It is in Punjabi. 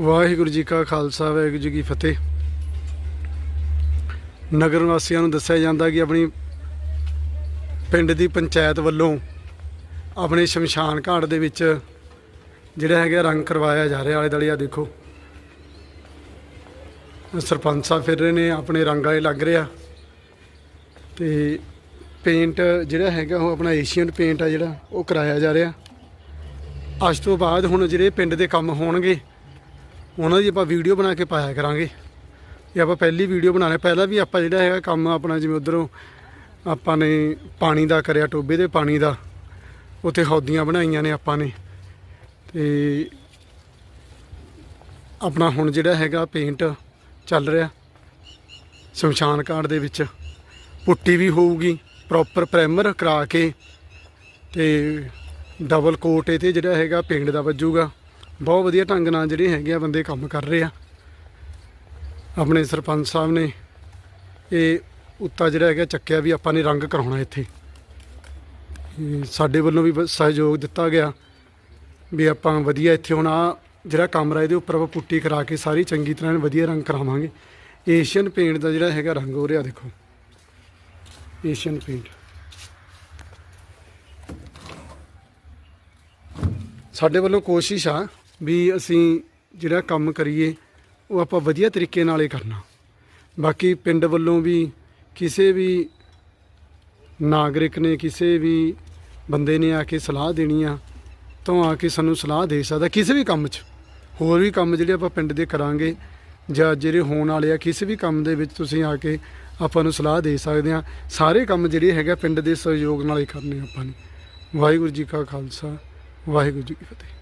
ਵਾਹਿਗੁਰੂ ਜੀ ਕਾ ਖਾਲਸਾ, ਵਾਹਿਗੁਰੂ ਜੀ ਕੀ ਫਤਿਹ। ਨਗਰ ਵਾਸੀਆਂ ਨੂੰ ਦੱਸਿਆ ਜਾਂਦਾ ਕਿ ਆਪਣੀ ਪਿੰਡ ਦੀ ਪੰਚਾਇਤ ਵੱਲੋਂ ਆਪਣੇ ਸ਼ਮਸ਼ਾਨ ਘਾਟ ਦੇ ਵਿੱਚ ਜਿਹੜਾ ਹੈਗਾ ਰੰਗ ਕਰਵਾਇਆ ਜਾ ਰਿਹਾ ਆਲੇ ਦੁਆਲੇ ਆ ਦੇਖੋ। ਸਰਪੰਚ ਸਾਹਿਬ ਫਿਰ ਰਹੇ ਨੇ, ਆਪਣੇ ਰੰਗ ਵਾਲੇ ਲੱਗ ਰਿਹਾ ਤੇ ਪੇਂਟ ਜਿਹੜਾ ਹੈਗਾ, ਉਹ ਆਪਣਾ ਏਸ਼ੀਅਨ ਪੇਂਟ ਆ ਜਿਹੜਾ, ਉਹ ਕਰਾਇਆ ਜਾ ਰਿਹਾ। ਅੱਜ ਤੋਂ ਬਾਅਦ ਹੁਣ ਜਿਹੜੇ ਪਿੰਡ ਦੇ ਕੰਮ ਹੋਣਗੇ ਉਹਨਾਂ ਦੀ ਆਪਾਂ ਵੀਡੀਓ ਬਣਾ ਕੇ ਪਾਇਆ ਕਰਾਂਗੇ। ਇਹ ਆਪਾਂ ਪਹਿਲੀ ਵੀਡੀਓ ਬਣਾਣੇ ਪਹਿਲਾਂ ਵੀ ਆਪਾਂ ਜਿਹੜਾ ਹੈਗਾ ਕੰਮ ਆਪਣਾ ਜਿਵੇਂ ਉਧਰੋਂ ਆਪਾਂ ਨੇ ਪਾਣੀ ਦਾ ਕਰਿਆ ਟੋਬੇ ਦੇ ਪਾਣੀ ਦਾ, ਉੱਥੇ ਹੌਦੀਆਂ ਬਣਾਈਆਂ ਨੇ ਆਪਾਂ ਨੇ। ਤੇ ਆਪਣਾ ਹੁਣ ਜਿਹੜਾ ਹੈਗਾ ਪੇਂਟ ਚੱਲ ਰਿਹਾ, ਸ਼ਮਸ਼ਾਨ ਘਾਟ ਦੇ ਵਿੱਚ। ਪੁੱਟੀ ਵੀ ਹੋਊਗੀ ਪ੍ਰੋਪਰ ਪ੍ਰਾਈਮਰ ਕਰਾ ਕੇ ਤੇ ਡਬਲ ਕੋਟ ਇਹ ਤੇ ਜਿਹੜਾ ਹੈਗਾ ਪੇਂਟ ਦਾ ਵੱਜੂਗਾ। ਬਹੁਤ ਵਧੀਆ ਢੰਗ ਨਾਲ ਜਿਹੜੇ ਹੈਗੇ ਆ ਬੰਦੇ ਕੰਮ ਕਰ ਰਹੇ ਆ। ਆਪਣੇ ਸਰਪੰਚ ਸਾਹਿਬ ਨੇ ਇਹ ਉੱਤਾ ਜਿਹੜਾ ਹੈਗਾ ਚੱਕਿਆ ਵੀ ਆਪਾਂ ਨੇ ਰੰਗ ਕਰਾਉਣਾ ਇੱਥੇ। ਸਾਡੇ ਵੱਲੋਂ ਵੀ ਸਹਿਯੋਗ ਦਿੱਤਾ ਗਿਆ ਵੀ ਆਪਾਂ ਵਧੀਆ ਇੱਥੇ ਹੁਣ ਆ ਜਿਹੜਾ ਕਮਰਾ ਇਹਦੇ ਉੱਪਰ ਆਪਾਂ ਪੁੱਟੀ ਕਰਾ ਕੇ ਸਾਰੀ ਚੰਗੀ ਤਰ੍ਹਾਂ ਵਧੀਆ ਰੰਗ ਕਰਾਵਾਂਗੇ। ਏਸ਼ੀਅਨ ਪੇਂਟ ਦਾ ਜਿਹੜਾ ਹੈਗਾ ਰੰਗ ਹੋ ਰਿਹਾ ਦੇਖੋ। Asian paint. ਸਾਡੇ ਵੱਲੋਂ ਕੋਸ਼ਿਸ਼ ਆ ਵੀ ਅਸੀਂ ਜਿਹੜਾ ਕੰਮ ਕਰੀਏ, ਉਹ ਆਪਾਂ ਵਧੀਆ ਤਰੀਕੇ ਨਾਲ ਹੀ ਕਰਨਾ। ਬਾਕੀ ਪਿੰਡ ਵੱਲੋਂ ਵੀ ਕਿਸੇ ਵੀ ਨਾਗਰਿਕ ਨੇ, ਕਿਸੇ ਵੀ ਬੰਦੇ ਨੇ ਆ ਕੇ ਸਲਾਹ ਦੇਣੀ ਆ, ਤਾਂ ਆ ਕੇ ਸਾਨੂੰ ਸਲਾਹ ਦੇ ਸਕਦਾ ਕਿਸੇ ਵੀ ਕੰਮ 'ਚ। ਹੋਰ ਵੀ ਕੰਮ ਜਿਹੜੇ ਆਪਾਂ ਪਿੰਡ ਦੇ ਕਰਾਂਗੇ, ਜਾਂ ਜਿਹੜੇ ਹੋਣ ਵਾਲੇ ਆ, ਕਿਸੇ ਵੀ ਕੰਮ ਦੇ ਵਿੱਚ ਤੁਸੀਂ ਆ ਕੇ ਆਪਾਂ ਨੂੰ ਸਲਾਹ ਦੇ ਸਕਦੇ ਆ। ਸਾਰੇ ਕੰਮ ਜਿਹੜੇ ਹੈਗਾ ਪਿੰਡ ਦੇ ਸਹਿਯੋਗ ਨਾਲ ਹੀ ਕਰਨੇ ਆਪਾਂ ਨੇ। ਵਾਹਿਗੁਰੂ ਜੀ ਕਾ ਖਾਲਸਾ, ਵਾਹਿਗੁਰੂ ਜੀ ਕੀ ਫਤਿਹ।